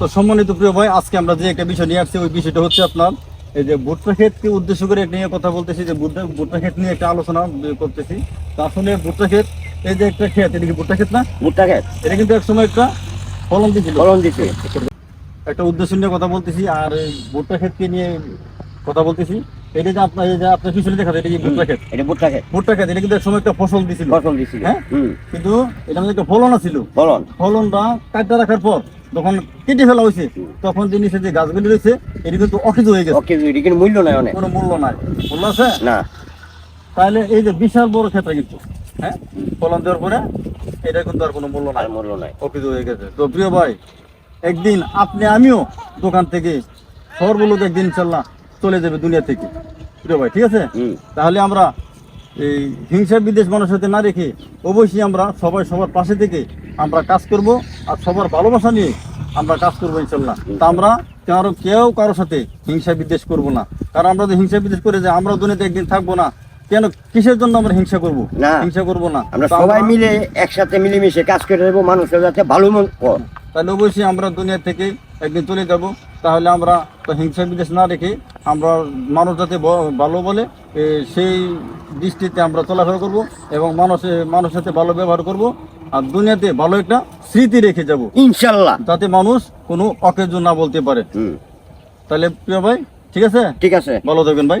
তো সম্মানিত প্রিয় ভাই আজকে আমরা যে একটা বিষয় নিয়ে আসছি ওই বিষয়টা হচ্ছে আপনার এই যে ভুট্টা ক্ষেতকে উদ্দেশ্য করে নিয়ে কথা বলতেছি যে ভুট্টা ভুট্টা ক্ষেত নিয়ে একটা আলোচনা করতেছি। তা আসলে ভুট্টা ক্ষেত এই যে একটা ক্ষেত এটা কি ভুট্টা ক্ষেত না? ভুট্টা খেত এটা কিন্তু এক সময় একটা ফলন দিয়েছিল ফলন দিছে একটা উদ্দেশ্য নিয়ে কথা বলতেছি আর এই ভুট্টা ক্ষেতকে নিয়ে কথা বলতেছি। এটা যে আপনার এই যে আপনার পিছনে দেখা এটা কি ভুট্টা ক্ষেত? এটা ভুট্টা খেত ভুট্টা ক্ষেত এটা কিন্তু এক সময় একটা ফসল দিছিল। ফসল দিছিল। হ্যাঁ? কিন্তু এটা মধ্যে একটা ফলন ছিল। ফলন। ফলনটা কাটতে রাখার পর যখন কেটে ফেলা হয়েছে। তখন যে নিচে যে গাছগুলি রয়েছে এটি কিন্তু অকেজ হয়ে গেছে। ওকে এটা কিন্তু মূল্য নাই অনেক। কোনো মূল্য নাই। মূল্য আছে? না। তাহলে এই যে বিশাল বড় ক্ষেত্রে কিন্তু হ্যাঁ? ফলন দেওয়ার পরে এটা কিন্তু আর কোনো মূল্য নাই। মূল্য নাই। অকেজ হয়ে গেছে। তো প্রিয় ভাই একদিন আপনি আমিও দোকান থেকে সর্বলোক একদিন ইনশাল্লাহ চলে যাবে দুনিয়া থেকে। প্রিয় ভাই ঠিক আছে? তাহলে আমরা এই হিংসা বিদেশ মানুষের সাথে না রেখে অবশ্যই আমরা সবাই সবার পাশে থেকে আমরা কাজ করব আর সবার ভালোবাসা নিয়ে আমরা কাজ করব ইনশাল্লাহ তা আমরা কারও কেউ কারোর সাথে হিংসা বিদ্বেষ করব না। কারণ আমরা যদি হিংসা বিদ্বেষ করে যে আমরা দুনিয়াতে একদিন থাকব না কেন কিসের জন্য আমরা হিংসা করব? না। হিংসা করব না। আমরা সবাই মিলে একসাথে মিলেমিশে কাজ করে দেবো মানুষের যাতে ভালো মন তাহলে অবশ্যই আমরা দুনিয়া থেকে একদিন চলে যাব। তাহলে আমরা তো হিংসা বিদেশ না রেখে আমরা মানুষ যাতে ভালো বলে সেই দৃষ্টিতে আমরা চলাফেরা করব এবং মানুষের মানুষের সাথে ভালো ব্যবহার করব। আর দুনিয়াতে ভালো একটা স্মৃতি রেখে যাব। ইনশাল্লাহ। যাতে মানুষ কোনো অকেজ না বলতে পারে। তাহলে প্রিয় ভাই ঠিক আছে? ঠিক আছে। ভালো থাকবেন ভাই।